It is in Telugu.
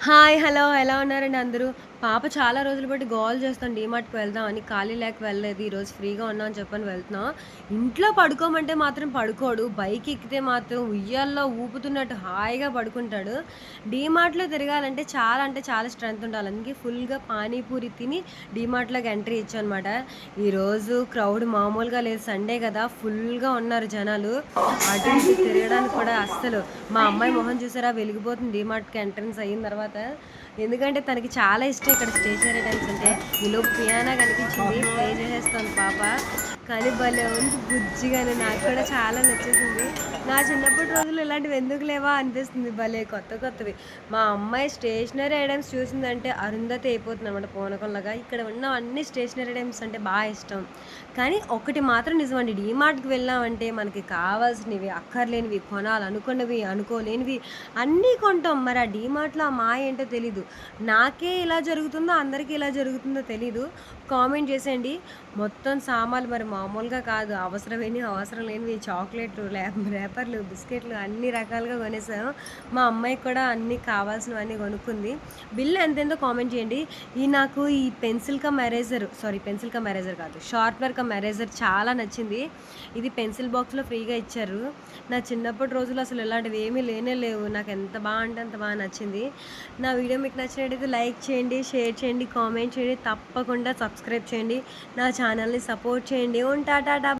హాయ్ హలో ఎలా ఉన్నారండి అందరూ? పాప చాలా రోజులు బట్టి గోల్ చేస్తాను డీమార్ట్కి వెళ్దాం అని ఖాళీ లేక వెళ్ళలేదు. ఈరోజు ఫ్రీగా ఉన్నా అని చెప్పని వెళ్తున్నా. ఇంట్లో పడుకోమంటే మాత్రం పడుకోడు. బైక్ ఎక్కితే మాత్రం ఉయ్యాల్లో ఊపుతున్నట్టు హాయిగా పడుకుంటాడు. డీమార్ట్లో తిరగాలంటే చాలా అంటే చాలా స్ట్రెంత్ ఉండాలి. అందుకే ఫుల్గా పానీపూరి తిని డీమార్ట్లోకి ఎంట్రీ ఇచ్చానమాట. ఈరోజు క్రౌడ్ మామూలుగా లేదు. సండే కదా ఫుల్గా ఉన్నారు జనాలు. అటు తిరగడానికి కూడా అస్సలు. మా అమ్మాయి మొహం చూసారా? వెలిగిపోతుంది డీమార్ట్కి ఎంట్రన్స్ అయిన తర్వాత. ఎందుకంటే తనకి చాలా ఇష్టం ఇక్కడ స్టేషనరీ టైమ్స్ అంటే. ఈలోపు పియానా కనిపించింది. ప్లే చేసేస్తాను పాప. కానీ భలే ఉంది బుజ్జిగానే. నాకు కూడా చాలా నచ్చేసింది. నా చిన్నప్పటి రోజులు ఇలాంటివి ఎందుకు లేవా అనిపిస్తుంది. భలే కొత్త కొత్తవి. మా అమ్మాయి స్టేషనరీ ఐటమ్స్ చూసిందంటే అరుంధతి అయిపోతుంది అనమాట పూనకంలాగా. ఇక్కడ ఉన్న అన్ని స్టేషనరీ ఐటమ్స్ అంటే బాగా ఇష్టం. కానీ ఒకటి మాత్రం నిజమండి డీమార్ట్కి వెళ్ళామంటే మనకి కావాల్సినవి అక్కర్లేనివి కొనాలనుకున్నవి అనుకోలేనివి అన్నీ కొంటాం. మరి ఆ డీమార్ట్లో ఆ మా ఏంటో తెలీదు. నాకే ఇలా జరుగుతుందో అందరికీ ఇలా జరుగుతుందో తెలీదు. కామెంట్ చేసేయండి. మొత్తం సామాన్లు మరి మామూలుగా కాదు. అవసరమైనవి అవసరం లేనివి చాక్లెట్లు పేపర్లు బిస్కెట్లు అన్ని రకాలుగా కొనేసాను. మా అమ్మాయికి కూడా అన్ని కావాల్సినవన్నీ కొనుక్కుంది. బిల్ ఎంతెంతో కామెంట్ చేయండి. ఈ నాకు ఈ pencil cum eraser sorry pencil cum eraser కాదు షార్ప్నర్ కమ్ ఎరేజర్ చాలా నచ్చింది. ఇది పెన్సిల్ బాక్స్లో ఫ్రీగా ఇచ్చారు. నా చిన్నప్పటి రోజులు అసలు ఇలాంటివి ఏమీ లేనే లేవు. నాకు ఎంత బాగా అంటే అంత బాగా నచ్చింది. నా వీడియో మీకు నచ్చినట్టయితే లైక్ చేయండి షేర్ చేయండి కామెంట్ చేయండి. తప్పకుండా సబ్స్క్రైబ్ చేయండి. నా ఛానల్ని సపోర్ట్ చేయండి. ఉంటా టాటా